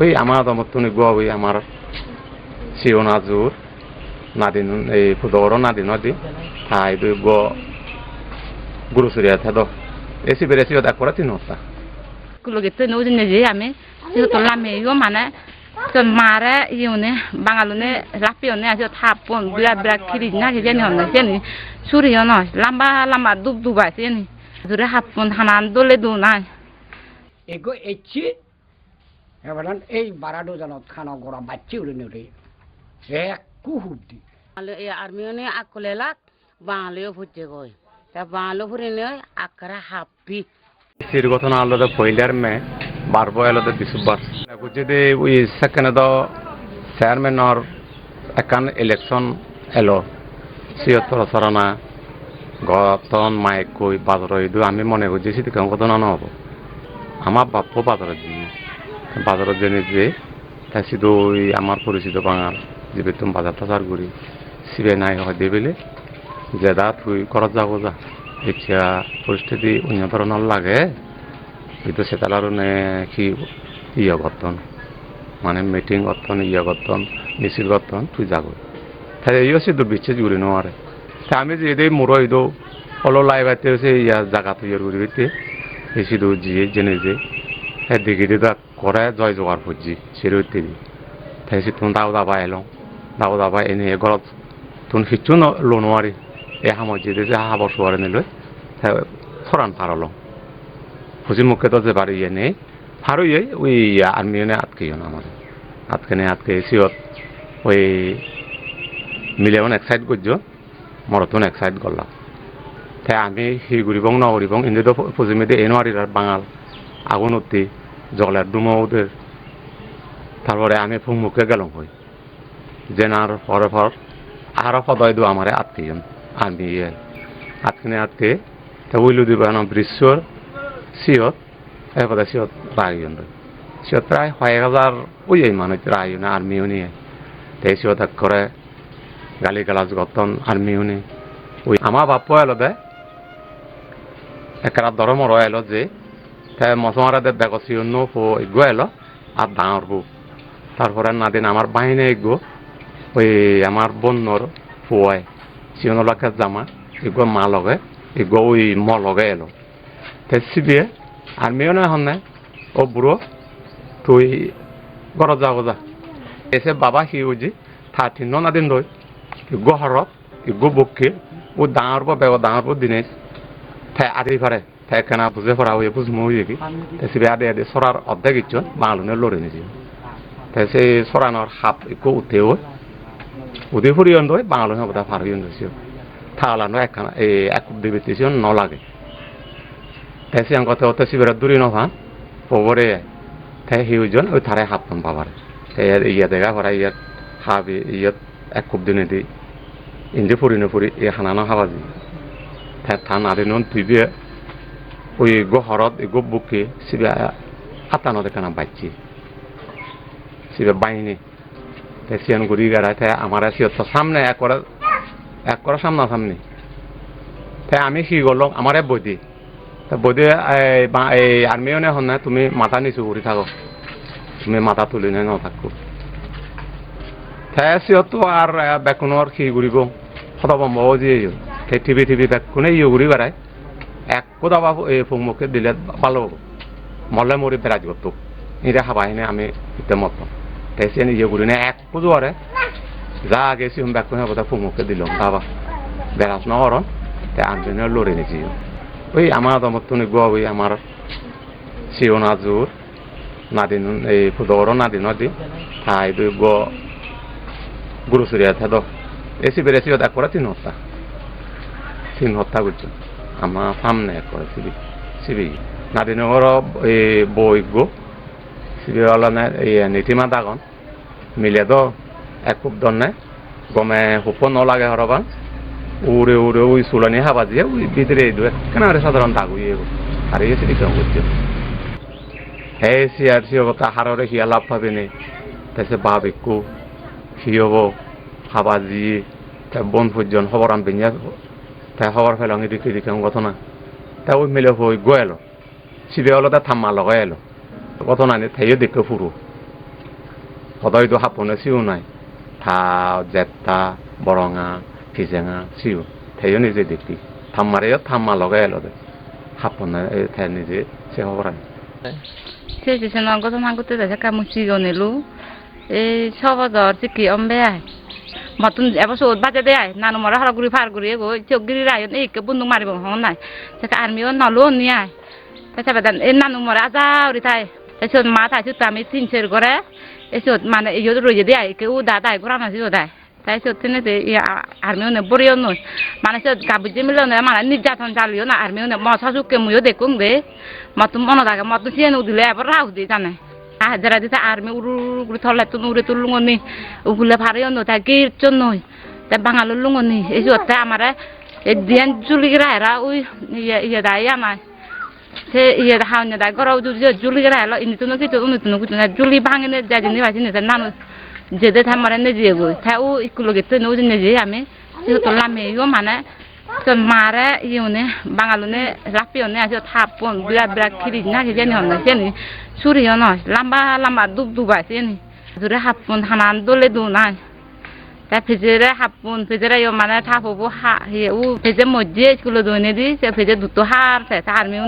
ওই আমার দমত তুমি গুয়া ওই আমার সিও না জোর নাদিন এই পুদর নাদিন দি থাই দুই গ গুরু সুরিয়া থাদ এসি বেড়েছি ওদা করা তিন হতা কুলগে তো নৌ জিনে যে আমি তো লামে ইও মানে তো মারে ইউনে বাঙালুনে লাপিওনে আছে থাপন বিরা বিরা খিরি না কি জানি হন জানি। সুরিও নয় লাম্বা লাম্বা দুব দুবা জানি। জুরে হাপন হানান দলে দু নাই। এগো এচি এবার এই বারাডো জানত খানা গড়া বাচ্চি উড়ে নেড়ে এক কুহুদ্দি বাঙালি এই আর্মিওনে আকলেলাক বাঙালিও ফুটে গই তা বাঙালি ফুরে নয় আকরা হাপ্পি। সির গঠন আলাদা পয়লার মে বারবো আলাদা বিশুবার যদি ওই চেয়ারম্যান অর একান ইলেকশন এলো। সিয়তর সরানা গতন মাইক কই বাজার আমি মনে করছি সেটি কেমন কথা না হব। আমার বাপ্পো বাজারত দিয়ে বাজারত জেনে যে তাই শুধু ওই আমার পরিচিত বাঙাল, যে তুমি বাজার টাজার করি সিবে নাই হয় দেবেলে জেদা তুই করত যাব যা। এতিয়া পৰিস্থিতি অন্য ধৰণৰ লাগে, কিন্তু সেতালাৰো নে কি ইয়ে গঠন মানে মিটিং গঠন ইয়ে গঠন মিছিল গঠন তুই যাব তাই ইয়ে সে বিচ্ছে জুড়ি নোৱাৰে। তাই আমি যে এই মোর ইদো অলপ লাই বাইতে হচ্ছে ইয়া জাগা তৈরি করি বেশি দূর জিয়ে জেনে যে হ্যাঁ দেখি দিদা করে জয় জোগাড় ফুজি সেরে উঠতে দি তাই সে তুমি দাও দাবা এলো দাও দাবা এনে ঘৰত তুমি সিচ্ছু লো নোৱাৰি এই সময় যে যে হাবর সোয়ারে নিল ফরান ফারলো খুশি মুখে তো যে বাড়ি ইয়ে নেই ফারো ইয়ে ওই আর্মি এনে আটকে না আমাদের আটকে নেই আটকে সিয়ত ওই মিলেমন এক সাইড করছ মরতন এক সাইড করলাম তাই আমি হি ঘুরিবং ন ঘুরিবং ইন্দি তো ফুজি মেদি এনো আর বাঙাল আগুন উঠতি জগলার ডুমো ওদের তারপরে আমি ফুং মুখে গেলাম হই। জেনার পরে পর আরও সদায় দু আমারে আত্মীয় ইয়ে আটকিনে আটকে তা উইলু দিব না বৃশ্বর সিয়ত এরপরে সিয়ত রায়ন সিয়ত প্রায় কয়েক হাজার ওই এই মানুষ রায়ন আর্মিও নিয়ে তাই সিয়ত এক করে গালি গালাজ গতন আর্মিও নিয়ে ওই আমার বাপ্প এলো দে একরা ধর্মর এলো যে তাই মশমারা দে বেগ সিয়ন ফো এলো আর ডাঙর বউ তারপরে নাদিন আমার বাহিনী এগো ওই আমার বন্যর ফুয়ায় সিয়নলাকে জামা এগো মা লগে এগো ওই ম লগে এলো। তে সিবিয়ে আর্মিও না হন ও বুড়ো তুই ঘরত যাব যা এসে বাবা সি উজি থার্টি ন নাদিন রই ইগো হরত ইগো বকে ও ডাঙর পর বেগ ডাঙর পর দিনে তাই আদি পারে তাই কেনা বুঝে পড়া হয়ে বুঝ মই কি? তাই সিবে আদে আদে সরার অর্ধেক ইচ্ছন বাঙালুনে লড়ে নিছি। তাই সেই সরানোর হাপ ইকো উঠেও উদয় ফুরিয়ন দই বাঙালুনে বোধ ফারিয়ন দইছিও থালানো একখানা এই এক দিবিতেছিও ন লাগে। তাই সে কথা হতে সিবের দূরি নভা পবরে তাই হিউজন ওই থারে হাপন বাবার তাই ইয়া দেখা ভরা ইয়াত হাবি ইয়াত এক খুব দিনে দি ইন্দি ফুরি নুফুরি এই হানানো হাবাজি। তাই থান আদি নুন তুইবে ওই গো হরত গো বুকে সিবে আতানো দেখানা বাইছি সিবে বাইনি। তাই সিয়ান গুড়ি গাড়াই তাই আমার সিয়ত সামনে, এক করে এক করে সামনা সামনি। তাই আমি কি করলাম? আমারে বদি। তা বদি, এই আর্মিও নে হন তুমি মাথা নিচু করে থাকো। তুমি মাথা তুলি নে নথাকো। তাই সিয়তো আর বেকুনৰ কি ঘুরিব সদবম্ব যে টিভি টিভি বেকুনে ইয়ে ঘুরি বেড়ায়। দিলে ভালো হব মরলে মরি বেড়াজ করতো এটা হাবাহিনে আমি ইতে মতো তাই সে ইয়ে ঘুরি না এক কুজোয়ারে যা গেছি হুম ব্যাক করে বোধহয় ফুমুকে দিলাম বাবা বেড়াস নহরন তাই আনজনে লড়ে নিছি ওই আমার দমত্তনি গোয়া ওই আমার শিওনাজুর নাদিন, এই ফুদর নাদিন নদী তাই দুই গ গুরু সুরিয়া থাদ এসি বেড়েছি এক করে তিন হত্যা তিন হত্যা করছ আমার সামনে এক করে সিবি সিবি নাদিনগর এই বই গো সিবি হল এই নীতিমা দাগন মিলে তো এক খুব দন্নে গমে হুপ নলাগে হরবান উড়ে উড়ে ওই চুলানি হাবা দিয়ে ওই ভিতরে দুয়ে কেন সাধারণ দাগ উইয়ে আর এই সেটি কেমন করছে এই সিয়ার সি হব তাহারে হিয়া লাভ পাবে নে তাইছে বাপ একু সি হব হাবা দিয়ে তাই বন পর্যন খবর আনবে তা খবর পেলাম এদিকে এদিকে ঘটনা তা ওই মিলে হই গয়েলো সিধে হলো তা থাম্মা লগাই এলো ঘটনা নি থাইও দেখে ফুরু সদয়তো সাপনে চিও নাই। থা জেঠা, বৰঙা, ফিজেঙা চিও থাইও নিজে দেখি। থাম্মাৰে থাম্মা লগাই এলো দে। সাপনে থাই নিজে সে খবর আনি সেই দিছে নগদ মাগুতে দেখা মুচি গনেলো এই সব দর যে কি অম্বে আয় মতন এবার সৌদ বাজে দেয় নানু মরা হারা গুড়ি ফার গুড়ি গো চোখগিরি রায় এই কে বন্ধু মারিব হন নাই। সেটা আর্মিও নলো নিয়ায় তাছাড়া বেদান এই নানু মরা আজা উড়ি থাই। এসব মা থাই সুতো আমি তিনশের করে এসব মানে এই রয়ে দেয় কেউ দা দায় ঘোরা না সিও দেয় তাই সব তিনে আর্মিও নে বরিও নয় মানে সব গাবুজি মিলো না মানে নির্যাতন চালিও না, আর্মিও নে মশা সুকে মুইও দেখুন দে। মতন মনে থাকে মতন সিয়ে দিলে এবার রাহু দি জানে। হাজারা দিতে আর্মি উড়ু উড়ি থলে তুন উড়ে তুলুঙনি উগুলে ভারে অন্য তা গিরচন নই তা বাঙালো লুঙনি। এই জোতে আমারে এই দিয়ান জুলি গিরা ওই ইয়ে ইয়ে দাই আমায়। সে ইয়ে হাওনে দাই গরাও জু জুলি গিরা এলো ইনি তুনো কিছু উনি তুনো কিছু না জুলি ভাঙিনে যাজিনি ভাজিনি তা নানো যেতে থামারে নে দিয়ে গই তা ও ইকুলো গেতে নো জিনে যে আমি যেহেতু লামে ইও মানে তো মারে ইউনে বাঙালুনে লাপিয়নে আছে থাপন বিরাট বিরাট খিরি না যে জানি হন জানি সুরিও নয় লাম্বা লাম্বা দুব দুবা জানি জুরে হাপুন হানান দলে দু নাই তা ফেজেরে হাপুন ফেজেরে ইয় মানে থাপবো হা উ ফেজে মধ্যে স্কুলে দইনে দি সে ফেজে দুটো হার সে আর্মি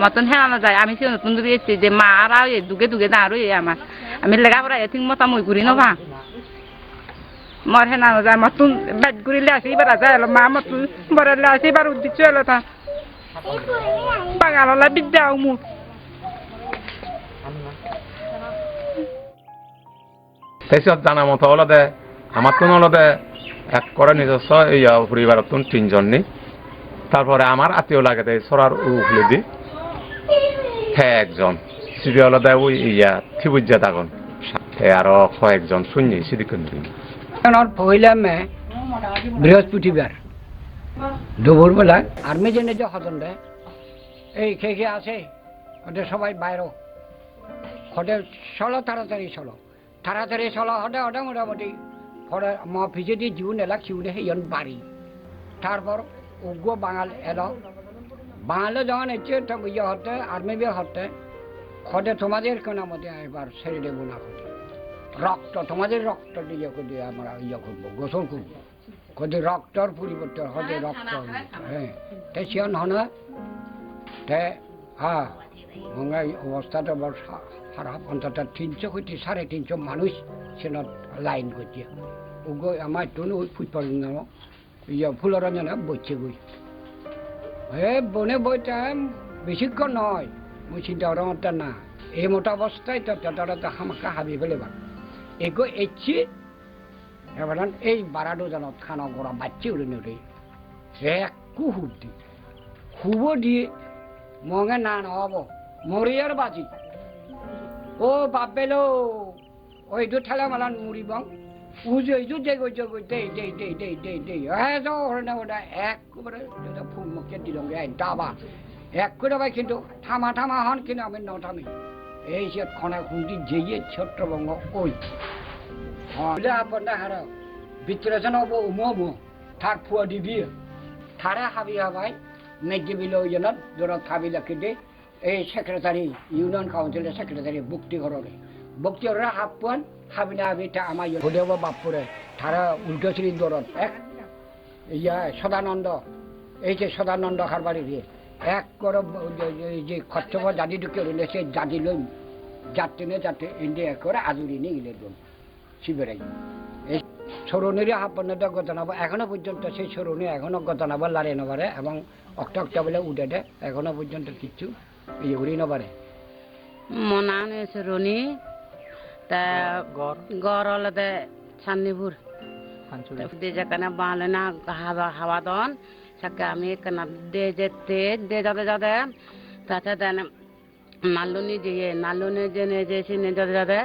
মতন হেরানো যায় আমি সে নতুন দিয়েছি যে মা আর দুগে দুগে দাঁড়ো আমার আমি লেখাপড়া এথিং মতা মই ঘুরি নবা মর হেনানো যায় মতন বেড ঘুরিলে আসি এবার যায় মা মতন বরালে আসি এবার উদ্দিচ্ছ এলো তা। বাঙালা বিদ্যা উমু। তাৰপিছত জানা মতে অলদে আমার তো অলদে এক করে নিজস্ব ইয়া পরিবার তুন তিনজন নি তারপরে আমার আত্মীয় লাগে দেয় সরার উফলে দি। হ্যাঁ একজন সিবি অলদে ওই ইয়া থিবুজ্জা দাগন সাথে আরও কয়েকজন শূন্য সিদিকে নিবি পহিলা মে বৃহস্পতিবার। দুপুরবেলা আর্মি জেনে যে হতন দেয় এই খেয়ে খেয়ে আসে ওদের সবাই বাইর। ওদের চলো, তাড়াতাড়ি চলো। তাড়াতাড়ি চলো, হটে হটে, মোটামুটি। হটে, মা ফিজে দিয়ে জীবন এলা খিউনে হেয়ন বাড়ি। তারপর উগ্র বাঙাল এলো। বাঙালি যখন এসছে ইয়ে হতে আর্মি বিয়ে হতে হটে। তোমাদের কেন মধ্যে এবার ছেড়ে দেবো না। হতে রক্ত তোমাদের রক্ত দিয়ে করে আমরা ইয়ে করব গোসল করব। কোথায় রক্তর পরিবর্তন হবে রক্ত হ্যাঁ তাই সিয়ন হন তে হ্যাঁ মঙ্গাই অবস্থাটা বড় সা- খারাপ অন্তত তিনশো কোটি সাড়ে তিনশো মানুষ সেনত লাইন করছে। ওগো আমার তো ওই ফুটবল ইয়ে ফুলরঞ্জনে বইছে গই হে বনে বইটা বেশিক্ষণ নয় মুই চিন্তা না এই মোটা অবস্থায় তো তারা তো হামাকা হাবি ফেলে বার এগো এসছি এবার এই বারাডো জানত খানা গড়া বাচ্চি উড়ে নেড়ে। এক কুহুর দি। হুব দিয়ে মঙে না নহব মরিয়ার বাজি। ও বাপেলো, ওই দু ঠেলা মালান মুড়ি বং। উজে ইজু দে গই গই দে দে দে দে দে দে হ্যাঁ তো ওটা ওটা এক করে যেটা ফুল মুখে দিলাম রে ডাবা এক করে ভাই কিন্তু থামা থামা হন কিন্তু আমি ন এই সে খনা খুঁটি যেয়ে ছোট্ট বঙ্গ ওই। হলে আপনার হারা, ভিতরে যেন উমো থাক ফুয়া দিবি। থারে হাবি হাবাই মেঘে বিল জোর থাবি লাখি দে। এই সেক্রেটারি ইউনিয়ন কাউন্সিলের সেক্রেটারি বুক্তি ঘরে বুক্তি ঘরে হাপুয়ান হাবি না হাবি তা আমার হদেব বাপুরে থারা উল্টো শ্রী দরত এক। ইয়া সদানন্দ, এই যে সদানন্দ হারবাড়ি দিয়ে এক করে এই যে খচ্চব জাদি ঢুকে রইলে সে জাদি লই যাতে না যাতে ইন্ডিয়া করে আজুরি নিয়ে গেলে দম শিবেরাই এই সরণেরই হাপন্নটা গতনাব এখনও পর্যন্ত সেই সরণে এখনও গতনাব লারে নবারে এবং অক্টা অক্টা বলে উঠে দেয় এখনও পর্যন্ত কিচ্ছু ইয়ে করি নবারে মনান এসে রনি তা গড়। অলদে সান্নিপুর দে যেখানে বাঁধলে না হাওয়া হাওয়া দন সাকে আমি কেনা দে যেতে দে যাতে যাতে তাতে দেন নালুনি যে নালুনি যে নে যে সে নে যাতে যাতে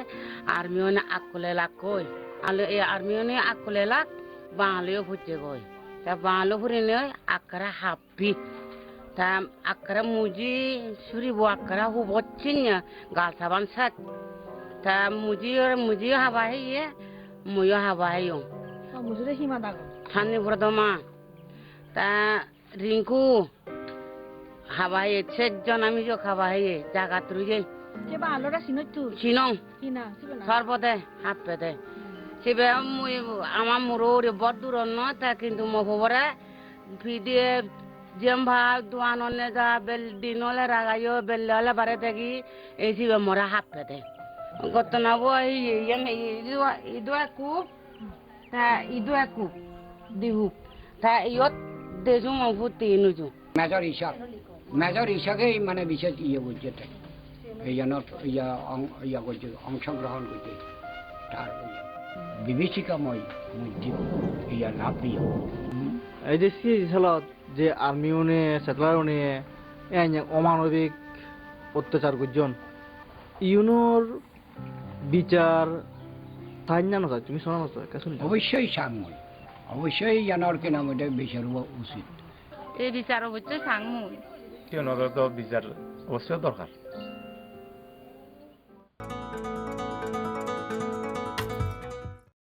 আর্মিও নে আকলে লাগ কই আলো এই আর্মিও নে আকলে লাগ বাঙালিও ফুটছে কই তা বাঙালি ফুরি নে আকরা হাপ্পি তা আকরা মুজি সুরিব আকরা হু বচ্চিnya gal saban sak ta muji muji haba hiye muyo haba hiyo Hani Brodoma তা রিঙ্কু হাবাই সেজন আমি যে খাবা হয়ে জায়গা তুই যে। tu. চিনং Hina, coba nak. সর্বদে হাত পেতে। সিবে মুই আমার মুরো বড় দূর নয় তা কিন্তু মো খবরে ভিডিয়ে জিম ভাগ দোয়ান অনে যা বেল দিনলে রাগাইও বেললে বারে দেখি এই সিবে মরা হাত পেতে। গত না বই ইদু কুপ তা ইদু কুপ দিহু। তা ইয়ত দেজু মফু তিনুজু মেজর ইশাক। মেজর ইশাকেই মানে বিশেষ ইয়ে তাই। এই জন্য ইয়া ইয়া করছে অংশগ্রহণ করছে। তার বিভীষিকাময় মধ্যে ইয়া দিয়ে এই যে সিরিয়ালত যে আর্মি উনি সেটেলার উনি অমানবিক অত্যাচার করছেন। ইউনোর বিচার তাই না তুমি শোনা নয় কেসুন অবশ্যই সাংময়। অবশ্যই জানার কেনা মধ্যে বিচার হওয়া উচিত। এই বিচার হচ্ছে সাংমু তেওঁলোকৰ তো বিচাৰ দরকার।